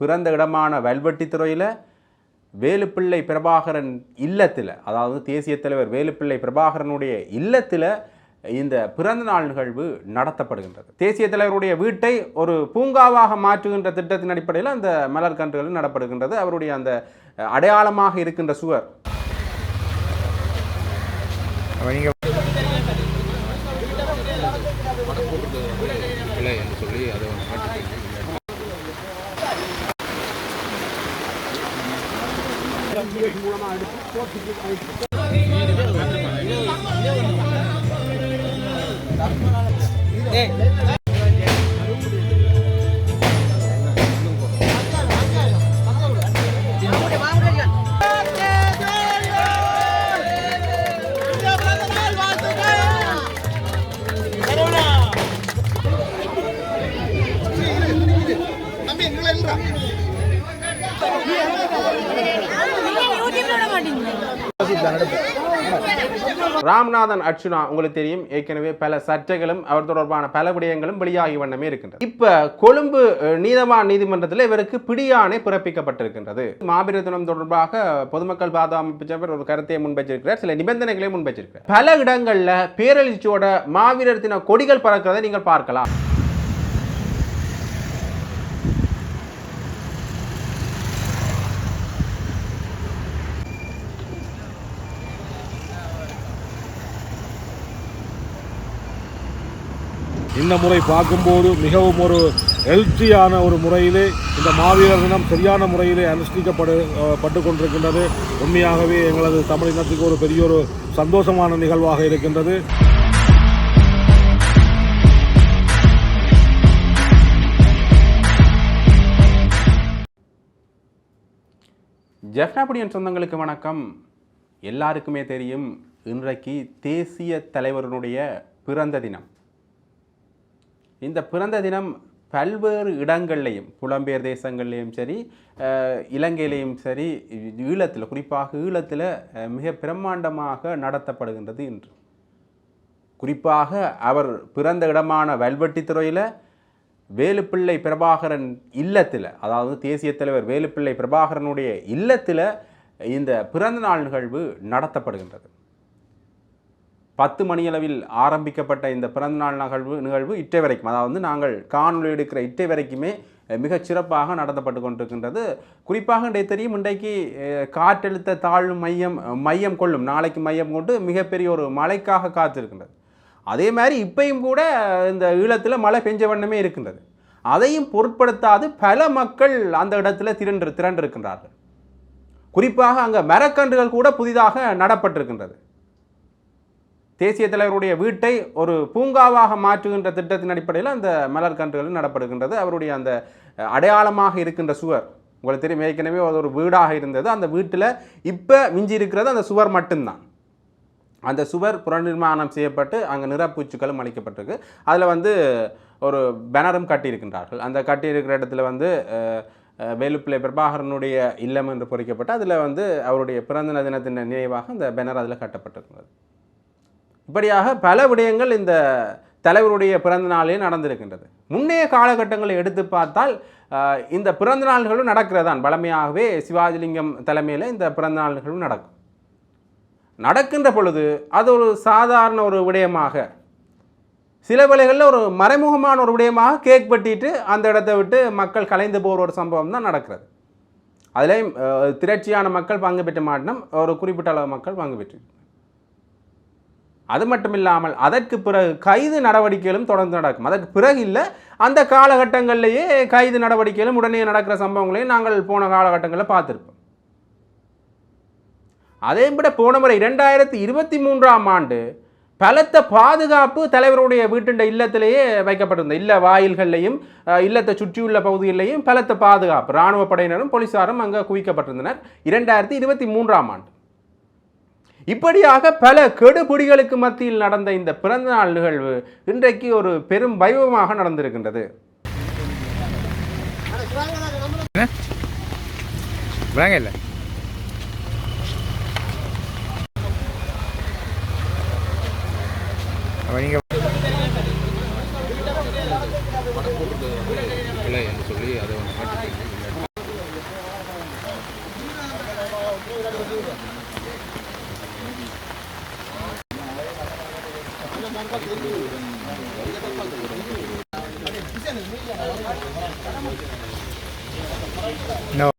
பிறந்த இடமான வல்வெட்டித்துறையில் வேலுப்பிள்ளை பிரபாகரன் இல்லத்தில் அதாவது தேசிய தலைவர் வேலுப்பிள்ளை பிரபாகரனுடைய இல்லத்தில் இந்த பிறந்த நாள் நிகழ்வு நடத்தப்படுகின்றது. தேசிய தலைவருடைய வீட்டை ஒரு பூங்காவாக மாற்றுகின்ற திட்டத்தின் அடிப்படையில் அந்த மலர் கன்றுகள் நடப்படுகின்றது. அவருடைய அந்த அடையாளமாக இருக்கின்ற சுவர் அப்ப நீங்க இல்லை என்று சொல்லி அதை வந்து மாற்றி யூடியூப்ல ராம்நாதன் அர்ச்சுனா உங்களுக்கு தெரியும் ஏற்கனவே பல சர்ச்சைகளும் அவர் தொடர்பான பல விடயங்களும் வெளியாகி வண்ணமே இருக்கின்றது. இப்ப கொழும்பு நீதவான் நீதிமன்றத்தில் இவருக்கு பிடியாணை பிறப்பிக்கப்பட்டிருக்கின்றது. மாபெரும் தினம் தொடர்பாக பொதுமக்கள் பாதுகாப்பு சபை ஒரு கருத்தை முன்வைச்சிருக்கிறார் சில நிபந்தனைகளை முன்வைச்சிருக்கிறார் பல இடங்களில் பேரழிச்சியோட மாவீரர் தின கொடிகள் பறக்கிறதை நீங்கள் பார்க்கலாம். இந்த முறை பார்க்கும்போது மிகவும் ஒரு ஹெல்த்தியான ஒரு முறையிலே இந்த மாவீரர் தினம் சரியான முறையிலே அனுஷ்டிக்கப்படு பட்டு கொண்டிருக்கின்றது உண்மையாகவே எங்களது தமிழ் இனத்துக்கு ஒரு பெரிய ஒரு சந்தோஷமான நிகழ்வாக இருக்கின்றது. ஜெஃப்னாபுடியன் சொந்தங்களுக்கு வணக்கம். எல்லாருக்குமே தெரியும் இன்றைக்கு தேசிய தலைவருடைய பிறந்த தினம். இந்த பிறந்த தினம் பல்வேறு இடங்கள்லையும் புலம்பெயர் தேசங்கள்லேயும் சரி இலங்கையிலையும் சரி ஈழத்தில் குறிப்பாக ஈழத்தில் மிக பிரம்மாண்டமாக நடத்தப்படுகின்றது இன்று. குறிப்பாக அவர் பிறந்த இடமான வல்வெட்டித்துறையில் வேலுப்பிள்ளை பிரபாகரன் இல்லத்தில் அதாவது தேசிய தலைவர் வேலுப்பிள்ளை பிரபாகரனுடைய இல்லத்தில் இந்த பிறந்த நாள் நிகழ்வு நடத்தப்படுகின்றது. பத்து மணியளவில் ஆரம்பிக்கப்பட்ட இந்த பிறந்தநாள் நிகழ்வு நிகழ்வு இட்டை வரைக்கும் அதாவது நாங்கள் காணொளி எடுக்கிற இட்டை வரைக்குமே மிகச் சிறப்பாக நடத்தப்பட்டு கொண்டிருக்கின்றது. குறிப்பாக இன்றைய தெரியும் இன்றைக்கு காற்றழுத்த தாழ்வு மையம் மையம் கொள்ளும் நாளைக்கு மையம் கொண்டு மிகப்பெரிய ஒரு மழைக்காக காத்திருக்கின்றது. அதே மாதிரி இப்பையும் கூட இந்த ஈழத்தில் மழை பெஞ்ச வண்ணமே இருக்கின்றது. அதையும் பொருட்படுத்தாது பல மக்கள் அந்த இடத்துல திரண்டு திரண்டிருக்கின்றார்கள். குறிப்பாக அங்கே மரக்கன்றுகள் கூட புதிதாக நடப்பட்டிருக்கின்றது. தேசிய தலைவருடைய வீட்டை ஒரு பூங்காவாக மாற்றுகின்ற திட்டத்தின் அடிப்படையில் அந்த மலர் கன்றுகள் நடப்படுகின்றது. அவருடைய அந்த அடையாளமாக இருக்கின்ற சுவர் உங்களுக்கு தெரியும் ஏற்கனவே அது ஒரு வீடாக இருந்தது. அந்த வீட்டில் இப்போ மிஞ்சி இருக்கிறது அந்த சுவர் மட்டும்தான். அந்த சுவர் புனர்நிர்மாணம் செய்யப்பட்டு அங்கே நிறப்பூச்சுக்களும் அளிக்கப்பட்டிருக்கு. அதில் வந்து ஒரு பேனரும் கட்டியிருக்கின்றார்கள். அந்த கட்டியிருக்கிற இடத்துல வந்து வேலுப்பிள்ளை பிரபாகரனுடைய இல்லம் என்று பொறிக்கப்பட்டு அதில் வந்து அவருடைய பிறந்த தினத்தின் நினைவாக அந்த பேனர் அதில் கட்டப்பட்டிருக்கிறது. இப்படியாக பல விடயங்கள் இந்த தலைவருடைய பிறந்த நாளில் நடந்திருக்கின்றது. முன்னைய காலகட்டங்களை எடுத்து பார்த்தால் இந்த பிறந்த நாள்களும் நடக்கிறதான். பழமையாகவே சிவாஜிலிங்கம் தலைமையில் இந்த பிறந்த நாள்களும் நடக்கும். நடக்கின்ற பொழுது அது ஒரு சாதாரண ஒரு விடயமாக சில வேளைகளில் ஒரு மறைமுகமான ஒரு விடயமாக கேக் வெட்டிட்டு அந்த இடத்தை விட்டு மக்கள் கலைந்து போகிற ஒரு சம்பவம் தான் நடக்கிறது. அதிலேயும் திரட்சியான மக்கள் பங்கு பெற்ற மாட்டினம் ஒரு குறிப்பிட்ட அளவு மக்கள் பங்கு பெற்று அது மட்டும் இல்லாமல் அதற்கு பிறகு கைது நடவடிக்கைகளும் தொடர்ந்து நடக்கும். அதற்கு பிறகு இல்லை அந்த காலகட்டங்களிலேயே கைது நடவடிக்கைகளும் உடனே நடக்கிற சம்பவங்களையும் நாங்கள் போன காலகட்டங்களில் பார்த்துருப்போம். அதே விட போன முறை இரண்டாயிரத்தி இருபத்தி மூன்றாம் ஆண்டு பலத்த பாதுகாப்பு தலைவருடைய வீட்டுண்ட இல்லத்திலேயே வைக்கப்பட்டிருந்தது. இல்ல வாயில்கள்லையும் இல்லத்தை சுற்றியுள்ள பகுதிகளிலையும் பலத்த பாதுகாப்பு. இராணுவ படையினரும் போலீசாரும் அங்கே குவிக்கப்பட்டிருந்தனர். இரண்டாயிரத்தி இருபத்தி மூன்றாம் ஆண்டு. இப்படியாக பல கெடுபிடிகளுக்கு மத்தியில் நடந்த இந்த பிறந்தநாள் நிகழ்வு இன்றைக்கு ஒரு பெரும் வைபவமாக நடந்திருக்கின்றது. இல்லை நீங்க இல்லை என்று சொல்லி அதை வந்து மாற்றி No.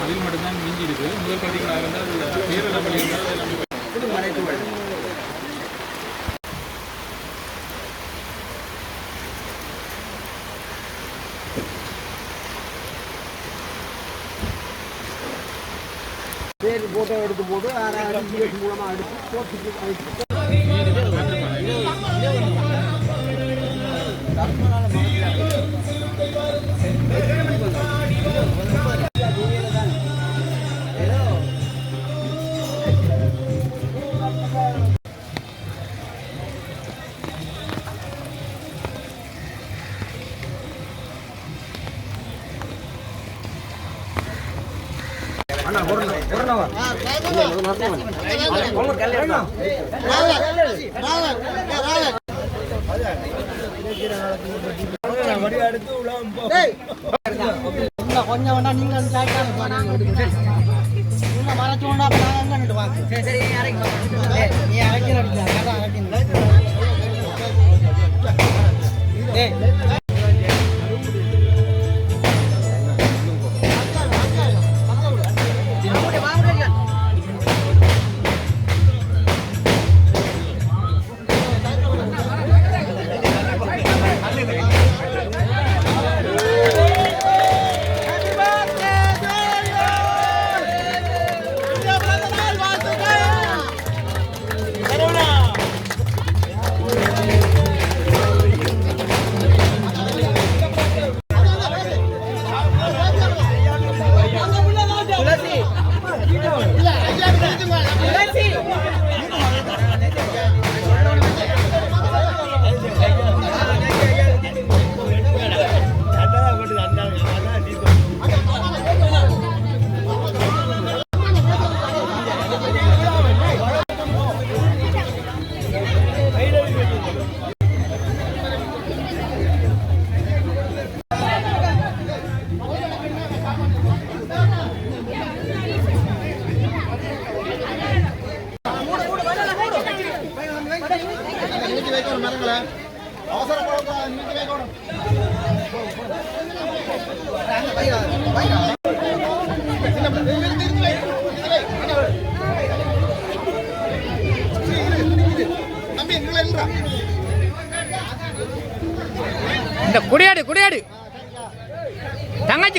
மதில் மட்டும்தான் மிஞ்சி இருக்கு முதல் பார்த்தீங்கன்னா இருந்தால் ஏறி போட்டோ எடுத்து போட்டு சாய்க்காம பாருங்க உள்ள கொண்டா அப்ப நாங்க அங்க நின்று வாங்க சரி சரி நீ இறக்கி நீ இறக்கி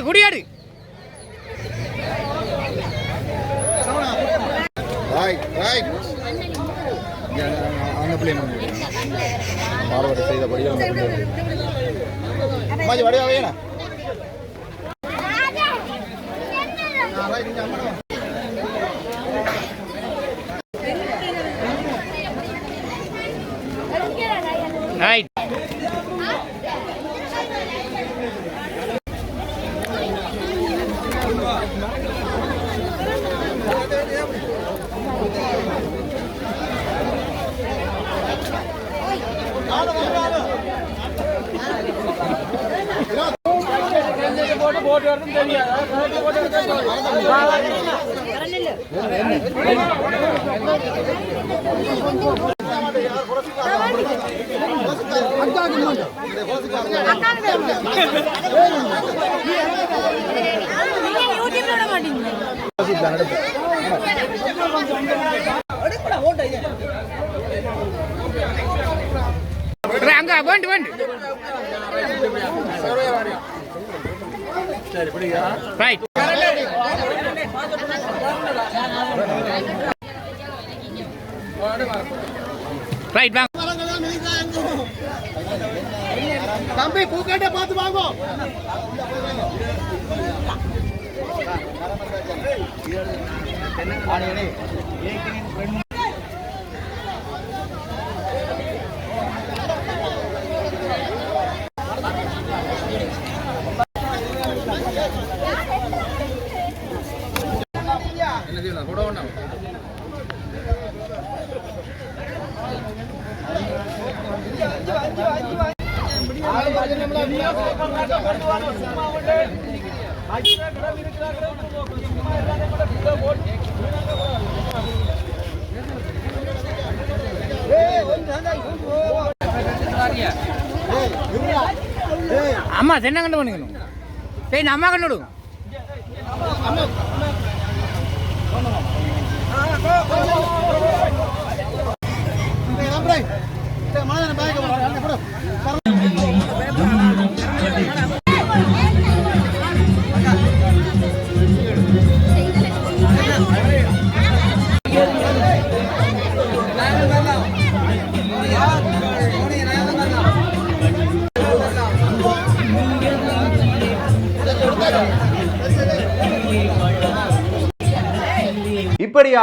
குடியாடு. அந்த பிள்ளை மாறுபாடு செய்தபடி அங்க வேண்டு வேண்டு ரைட் ரைட் வாங்க தம்பி பூக்கட்டை பார்த்து வாங்கோ కూడా ఉన్నాం అమ్మ తిన్నాకంటే పనికిను అమ్మ కన్నుడు అమ్మ கண்டு விடுங்க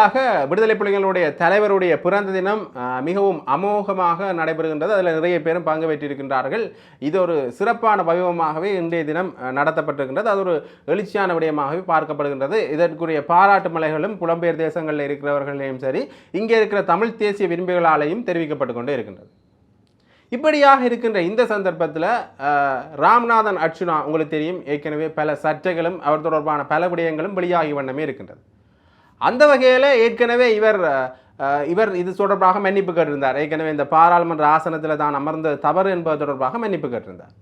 இப்படியாக விடுதலை புலிகளுடைய தலைவருடைய பிறந்த தினம் அஹ், மிகவும் அமோகமாக நடைபெறுகின்றது. அதில் நிறைய பேரும் பங்கு பெற்றிருக்கின்றார்கள். இது ஒரு சிறப்பான வைபவமாகவே இன்றைய தினம் நடத்தப்பட்டிருக்கின்றது. அது ஒரு எழுச்சியான விடயமாகவே பார்க்கப்படுகின்றது. இதற்குரிய பாராட்டு மலைகளும் புலம்பெயர் தேசங்களில் இருக்கிறவர்களையும் சரி இங்கே இருக்கிற தமிழ் தேசிய விரும்பிகளாலேயும் தெரிவிக்கப்பட்டு கொண்டே இருக்கின்றது. இப்படியாக இருக்கின்ற இந்த சந்தர்ப்பத்தில் ராம்நாதன் அர்ச்சுனா உங்களுக்கு தெரியும் ஏற்கனவே பல சர்ச்சைகளும் அவர் தொடர்பான பல விடயங்களும் வெளியாகி வண்ணமே இருக்கின்றது. அந்த வகையில் ஏற்கனவே இவர் இவர் இது தொடர்பாக மன்னிப்பு கேட்டிருந்தார். ஏற்கனவே இந்த பாராளுமன்ற ஆசனத்தில் தான் அமர்ந்த தவறு என்பது தொடர்பாக மன்னிப்பு கேட்டிருந்தார்.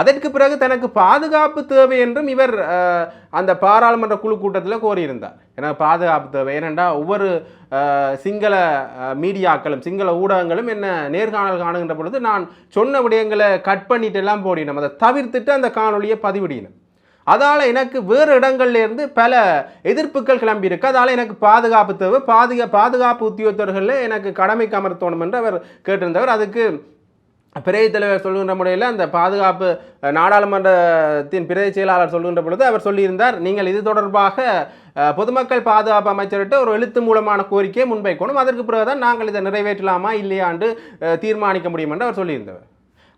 அதற்கு பிறகு தனக்கு பாதுகாப்பு தேவை என்றும் இவர் அந்த பாராளுமன்ற குழு கூட்டத்தில் கோரியிருந்தார். எனக்கு பாதுகாப்பு தேவை. ஏனென்றால் ஒவ்வொரு சிங்கள மீடியாக்களும் சிங்கள ஊடகங்களும் என்ன நேர்காணல் காணுகின்ற பொழுது நான் சொன்ன விடயங்களை கட் பண்ணிட்டு எல்லாம் போடினோம். அதை தவிர்த்துட்டு அந்த காணொலியை பதிவிடினோம். அதால் எனக்கு வேறு இடங்கள்லேருந்து பல எதிர்ப்புகள் கிளம்பியிருக்கு. அதால் எனக்கு பாதுகாப்பு தேவை. பாதுகா பாதுகாப்பு உத்தியோகத்தர்களில் எனக்கு கடமைக்கு அமர்த்தணும் என்று அவர் கேட்டிருந்தவர். அதுக்கு பிரதி தலைவர் சொல்கின்ற முறையில் அந்த பாதுகாப்பு நாடாளுமன்றத்தின் பிரதி செயலாளர் சொல்கின்ற பொழுது அவர் சொல்லியிருந்தார் நீங்கள் இது தொடர்பாக பொதுமக்கள் பாதுகாப்பு அமைச்சர்கிட்ட ஒரு எழுத்து மூலமான கோரிக்கையை முன்வைக்கணும். அதற்கு பிறகுதான் நாங்கள் இதை நிறைவேற்றலாமா இல்லையாண்டு தீர்மானிக்க முடியும் என்று அவர் சொல்லியிருந்தவர்.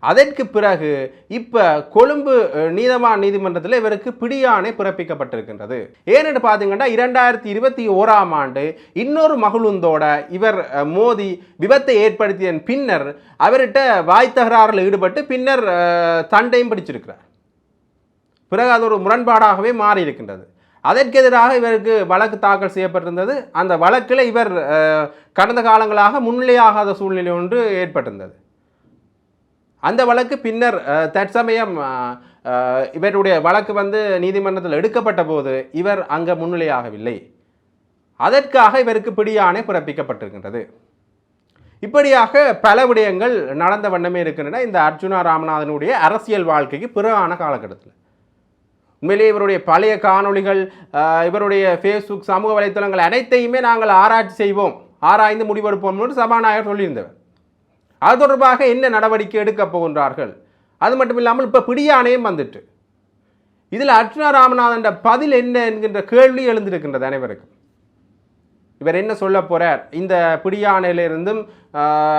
அதற்கு பிறகு இப்போ கொழும்பு நீதவான் நீதிமன்றத்தில் இவருக்கு பிடியாணை பிறப்பிக்கப்பட்டிருக்கின்றது. ஏன்னு பார்த்தீங்கன்னா இரண்டாயிரத்தி இருபத்தி ஓராம் ஆண்டு இன்னொரு மகளுந்தோட இவர் மோதி விபத்தை ஏற்படுத்திய பின்னர் அவர்கிட்ட வாய் தகராறில் ஈடுபட்டு பின்னர் தண்டையும் பிடிச்சிருக்கிறார். பிறகு அது ஒரு முரண்பாடாகவே மாறி இருக்கின்றது அதற்கெதிராக இவருக்கு வழக்கு தாக்கல் செய்யப்பட்டிருந்தது. அந்த வழக்கில் இவர் கடந்த காலங்களாக முன்னிலையாகாத சூழ்நிலை ஒன்று ஏற்பட்டிருந்தது. அந்த வழக்கு பின்னர் தற்சமயம் இவருடைய வழக்கு வந்து நீதிமன்றத்தில் எடுக்கப்பட்ட போது இவர் அங்கே முன்னிலையாகவில்லை. அதற்காக இவருக்கு பிடியாணை பிறப்பிக்கப்பட்டிருக்கின்றது. இப்படியாக பல விடயங்கள் நடந்த வண்ணமே இருக்கின்றன. இந்த அர்ஜுனா ராமநாதனுடைய அரசியல் வாழ்க்கைக்கு பிறகான காலகட்டத்தில். உண்மையிலேயே இவருடைய பழைய காணொளிகள் இவருடைய ஃபேஸ்புக் சமூக வலைத்தளங்கள் அனைத்தையுமே நாங்கள் ஆராய்ச்சி செய்வோம். ஆராய்ந்து முடிவெடுப்போம் என்று சபாநாயகர் சொல்லியிருந்தவர். அது தொடர்பாக என்ன நடவடிக்கை எடுக்கப் போகின்றார்கள்? அது மட்டும் இல்லாமல் இப்போ பிடியாணையும் வந்துட்டு. இதில் அர்ச்சுனா ராமநாதன் பதில் என்ன என்கின்ற கேள்வி எழுந்திருக்கின்றது அனைவருக்கும். இவர் என்ன சொல்ல போகிறார் இந்த பிடியாணையிலிருந்தும்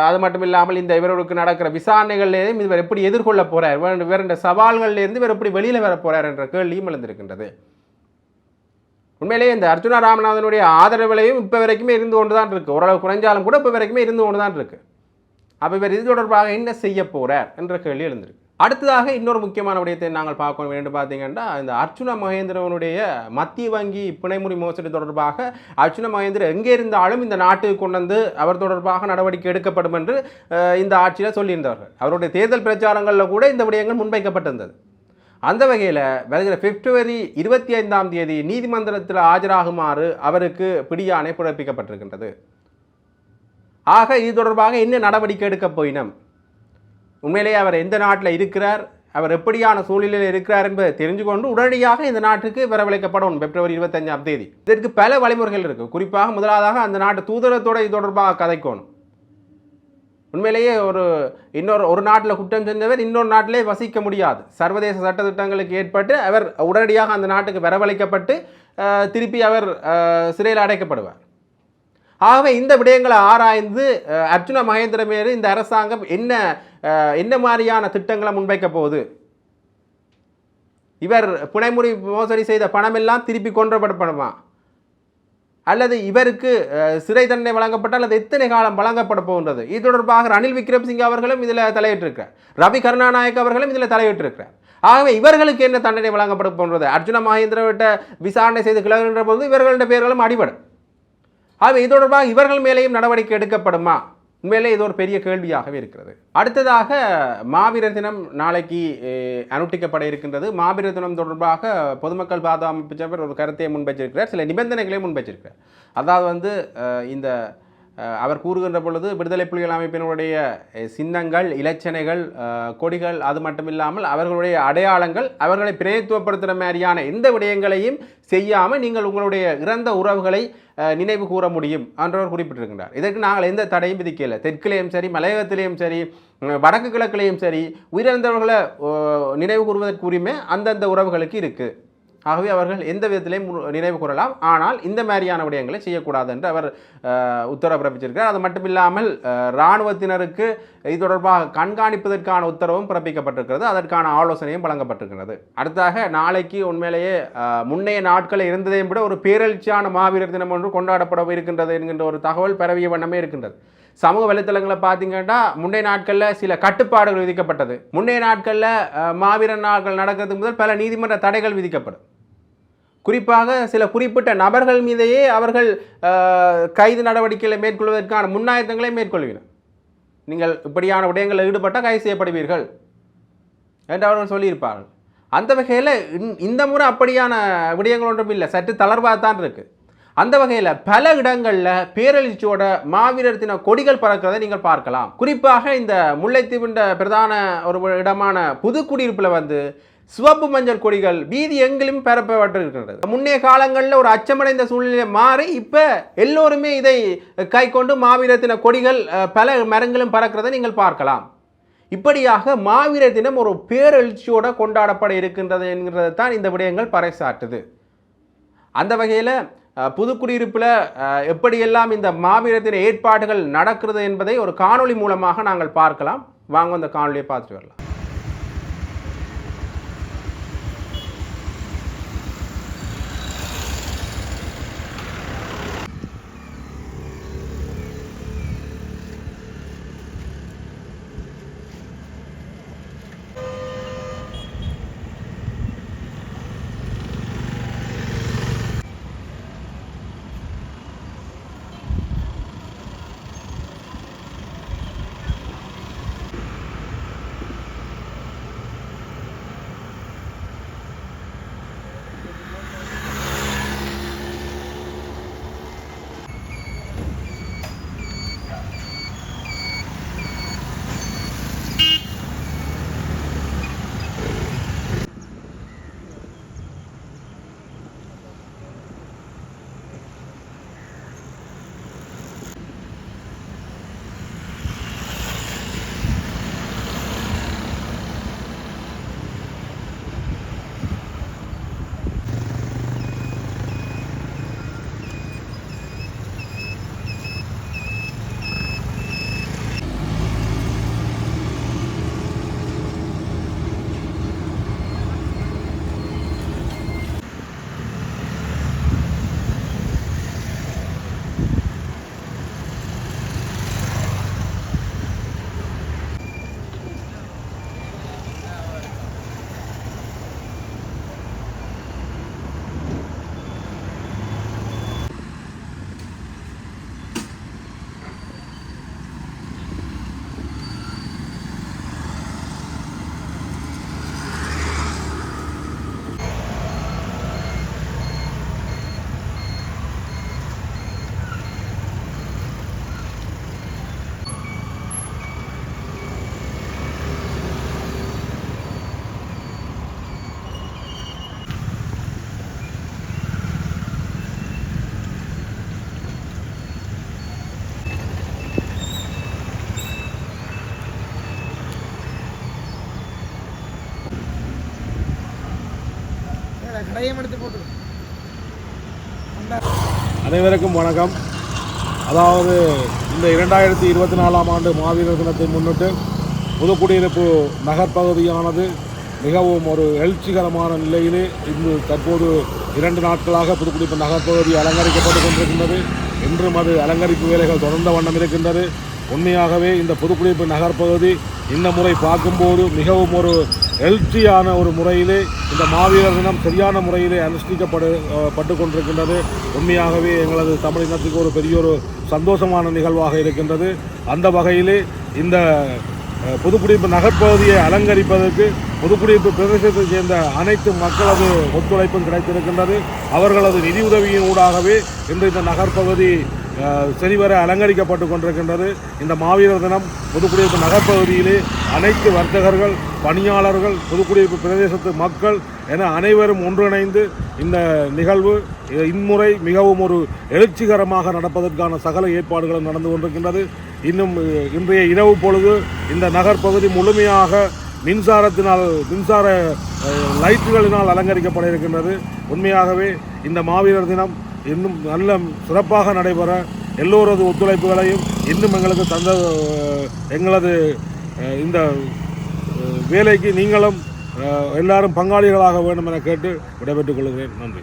அது மட்டும் இல்லாமல் இந்த இவருக்கு நடக்கிற விசாரணைகள்லேயும் இவர் எப்படி எதிர்கொள்ள போகிறார் இவர் இவருடைய சவால்கள்லேருந்து இவர் எப்படி வெளியில் வர போறார் என்ற கேள்வியும் எழுந்திருக்கின்றது. உண்மையிலேயே இந்த அர்ஜுனா ராமநாதனுடைய ஆதரவுலையும் இப்போ வரைக்குமே இருந்து கொண்டு தான் இருக்குது ஓரளவு குறைஞ்சாலும் கூட இப்போ வரைக்குமே இருந்து கொண்டு தான் இருக்குது அப்போ இவர் இது தொடர்பாக என்ன செய்ய போகிறார் என்ற கேள்வி எழுந்திருக்கு. அடுத்ததாக இன்னொரு முக்கியமான விடயத்தை நாங்கள் பார்க்க வேண்டும் பார்த்தீங்கன்னா இந்த அர்ச்சுனா மகேந்திரவனுடைய மத்திய வங்கி பிணைமுறி மோசடி தொடர்பாக அர்ச்சுனா மகேந்திர எங்கே இருந்தாலும் இந்த நாட்டுக்கு கொண்டு வந்து அவர் தொடர்பாக நடவடிக்கை எடுக்கப்படும் என்று இந்த ஆட்சியில் சொல்லியிருந்தார்கள் அவருடைய தேர்தல் பிரச்சாரங்களில் கூட இந்த விடயங்கள் முன்வைக்கப்பட்டிருந்தது. அந்த வகையில் வருகிற பிப்ரவரி இருபத்தி ஐந்தாம் தேதி நீதிமன்றத்தில் ஆஜராகுமாறு அவருக்கு பிடியாணை பிறப்பிக்கப்பட்டிருக்கின்றது. ஆக இது தொடர்பாக என்ன நடவடிக்கை எடுக்கப் போயினம். உண்மையிலேயே அவர் எந்த நாட்டில் இருக்கிறார் அவர் எப்படியான சூழ்நிலையில் இருக்கிறார் என்பதை தெரிஞ்சு கொண்டு உடனடியாக இந்த நாட்டுக்கு வரவழைக்கப்படும். பிப்ரவரி இருபத்தஞ்சாம் தேதி. இதற்கு பல வழிமுறைகள் இருக்குது குறிப்பாக முதலாவதாக அந்த நாட்டு தூதரத்தோட இது தொடர்பாக கதைக்கணும். உண்மையிலேயே ஒரு இன்னொரு ஒரு நாட்டில் குற்றம் செஞ்சவர் இன்னொரு நாட்டிலே வசிக்க முடியாது. சர்வதேச சட்டத்திட்டங்களுக்கு ஏற்பட்டு அவர் உடனடியாக அந்த நாட்டுக்கு வரவழைக்கப்பட்டு திருப்பி அவர் சிறையில் அடைக்கப்படுவார். ஆகவே இந்த விடயங்களை ஆராய்ந்து அர்ஜுன மகேந்திர மேரு இந்த அரசாங்கம் என்ன என்ன மாதிரியான திட்டங்களை முன்வைக்க போகுது? இவர் புனைமுறி மோசடி செய்த பணமெல்லாம் திருப்பி கொன்றப்படப்படுமா அல்லது இவருக்கு சிறை தண்டனை வழங்கப்பட்ட அல்லது எத்தனை காலம் வழங்கப்பட போகின்றது? இது தொடர்பாக ரணில் விக்ரம்சிங் அவர்களும் இதில் தலையிட்டிருக்கிறார். ரவி கருணாநாயக் அவர்களும் இதில் தலையிட்டிருக்கிறார். ஆகவே இவர்களுக்கு என்ன தண்டனை வழங்கப்பட போன்றது அர்ஜுன மகேந்திரவிட்ட விசாரணை செய்து கிளறுகின்ற போது இவர்களுடைய பெயர்களும் அடிபடும். ஆகவே இது தொடர்பாக இவர்கள் மேலேயும் நடவடிக்கை எடுக்கப்படுமா? உண்மையிலே இது ஒரு பெரிய கேள்வியாகவே இருக்கிறது. அடுத்ததாக மாவீரர் தினம் நாளைக்கு அனுட்டிக்கப்பட இருக்கின்றது. மாவீரர் தினம் தொடர்பாக பொதுமக்கள் பாதுகாப்பு அமைச்சர் ஒரு கருத்தை முன்வைச்சிருக்கிறார். சில நிபந்தனைகளையும் முன்வைச்சிருக்கிறார். அதாவது வந்து இந்த அவர் கூறுகின்ற பொழுது விடுதலை புலிகள் அமைப்பினுடைய சின்னங்கள் இலச்சனைகள் கொடிகள் அது மட்டும் இல்லாமல் அவர்களுடைய அடையாளங்கள் அவர்களை பிரதித்துவப்படுத்துகிற மாதிரியான எந்த விடயங்களையும் செய்யாமல் நீங்கள் உங்களுடைய இறந்த உறவுகளை நினைவு கூற முடியும் என்றவர் குறிப்பிட்டிருக்கின்றார். இதற்கு நாங்கள் எந்த தடையும் விதிக்கல. தெற்கிலேயும் சரி மலையகத்திலேயும் சரி வடக்கு கிழக்கிலேயும் சரி உயிரிழந்தவர்களை நினைவு கூறுவதற்கு உரிமை அந்தந்த உறவுகளுக்கு இருக்குது ஆகவே அவர்கள் எந்த விதத்திலையும் நினைவு கூறலாம். ஆனால் இந்த மாதிரியான விடயங்களை செய்யக்கூடாது என்று அவர் உத்தரவு பிறப்பிச்சிருக்கிறார். அது மட்டும் இல்லாமல் இராணுவத்தினருக்கு இது தொடர்பாக கண்காணிப்பதற்கான உத்தரவும் பிறப்பிக்கப்பட்டிருக்கிறது. அதற்கான ஆலோசனையும் வழங்கப்பட்டிருக்கிறது. அடுத்ததாக நாளைக்கு உண்மையிலேயே முன்னைய நாட்களில் இருந்ததையும் விட ஒரு பேரெழுச்சியான மாவீரர் தினம் ஒன்று கொண்டாடப்பட இருக்கின்றது என்கின்ற ஒரு தகவல் பரவிய வண்ணமே இருக்கின்றது. சமூக வலைத்தளங்களை பார்த்தீங்கன்னா முன்னைய நாட்களில் சில கட்டுப்பாடுகள் விதிக்கப்பட்டது. முன்னைய நாட்களில் மாவீரர் நாட்கள் நடக்கிறது முதல் பல நீதிமன்ற தடைகள் விதிக்கப்படும். குறிப்பாக சில குறிப்பிட்ட நபர்கள் மீதையே அவர்கள் கைது நடவடிக்கைகளை மேற்கொள்வதற்கான முன்னாயத்தங்களை மேற்கொள்வினர். நீங்கள் இப்படியான விடயங்களில் ஈடுபட்டால் கைது செய்யப்படுவீர்கள் என்று அவர்கள் சொல்லியிருப்பார்கள். அந்த வகையில் இந்த முறை அப்படியான விடயங்கள் ஒன்றும் இல்லை. சற்று தளர்வாக தான் இருக்குது அந்த வகையில் பல இடங்களில் பேரழிச்சியோட மாவீரர் தின கொடிகள் பறக்கிறதை நீங்கள் பார்க்கலாம். குறிப்பாக இந்த முல்லைத்தீவுண்ட பிரதான ஒரு இடமான புதுக்குடியிருப்பில் வந்து சிவப்பு மஞ்சள் கொடிகள் வீதி எங்கிலும் பரப்பப்பட்டு இருக்கின்றது முன்னைய காலங்களில் ஒரு அச்சமடைந்த சூழ்நிலை மாறி இப்போ எல்லோருமே இதை கை கொண்டு தின கொடிகள் பல மரங்களும் பறக்கிறதை நீங்கள் பார்க்கலாம். இப்படியாக மாவீர தினம் ஒரு பேரெழுச்சியோட கொண்டாடப்பட இருக்கின்றது என்கிறது தான் இந்த விடயங்கள் பறைசாட்டுது. அந்த வகையில் புதுக்குடியிருப்பில் எப்படியெல்லாம் இந்த மாவீரத்தின் ஏற்பாடுகள் நடக்கிறது என்பதை ஒரு காணொளி மூலமாக நாங்கள் பார்க்கலாம். வாங்க அந்த காணொலியை பார்த்துட்டு வரலாம். அனைவருக்கும் வணக்கம். அதாவது இந்த இரண்டாயிரத்தி இருபத்தி நாலாம் ஆண்டு மாவீரர் தினத்தை முன்னிட்டு புதுக்குடியிருப்பு நகர்ப்பகுதியானது மிகவும் ஒரு எழுச்சிகரமான நிலையிலே இன்று தற்போது இரண்டு நாட்களாக புதுக்குடிப்பு நகர்ப்பகுதி அலங்கரிக்கப்பட்டு கொண்டிருக்கின்றது. இன்றும் அது அலங்கரிப்பு வேலைகள் தொடர்ந்த வண்ணம் இருக்கின்றது. உண்மையாகவே இந்த புதுக்குடிப்பு நகர்ப்பகுதி இந்த முறை பார்க்கும்போது மிகவும் ஒரு ஹெல்த்தியான ஒரு முறையிலே இந்த மாவீரர் தினம் சரியான முறையிலே அனுஷ்டிக்கப்படு பட்டு கொண்டிருக்கின்றது உண்மையாகவே எங்களது தமிழ் இனத்துக்கு ஒரு பெரிய ஒரு சந்தோஷமான நிகழ்வாக இருக்கின்றது. அந்த வகையிலே இந்த புதுக்குடியிருப்பு நகர்ப்பகுதியை அலங்கரிப்பதற்கு புதுக்குடியிருப்பு பிரதேசத்தைச் சேர்ந்த அனைத்து மக்களது ஒத்துழைப்பும் கிடைத்திருக்கின்றது. அவர்களது நிதியுதவியின் ஊடாகவே இன்று இந்த நகர்ப்பகுதி சரிவர அலங்கரிக்கப்பட்டு கொண்டிருக்கின்றது. இந்த மாவீரர் தினம் புதுக்குடியிருப்பு நகர்ப்பகுதியிலே அனைத்து வர்த்தகர்கள் பணியாளர்கள் புதுக்குடியிருப்பு பிரதேசத்து மக்கள் என அனைவரும் ஒன்றிணைந்து இந்த நிகழ்வு இம்முறை மிகவும் ஒரு எழுச்சிகரமாக நடப்பதற்கான சகல ஏற்பாடுகளும் நடந்து கொண்டிருக்கின்றது. இன்னும் இன்றைய இரவு பொழுது இந்த நகர்ப்பகுதி முழுமையாக மின்சாரத்தினால் மின்சார லைட்டுகளினால் அலங்கரிக்கப்பட இருக்கின்றது. உண்மையாகவே இந்த மாவீரர் தினம் இன்னும் நல்ல சிறப்பாக நடைபெற எல்லோரது ஒத்துழைப்புகளையும் இன்னும் எங்களுக்கு தந்த எங்களது இந்த வேலைக்கு நீங்களும் எல்லாரும் பங்காளிகளாக வேண்டும் என கேட்டு விடைபெற்றுக் கொள்கிறேன். நன்றி.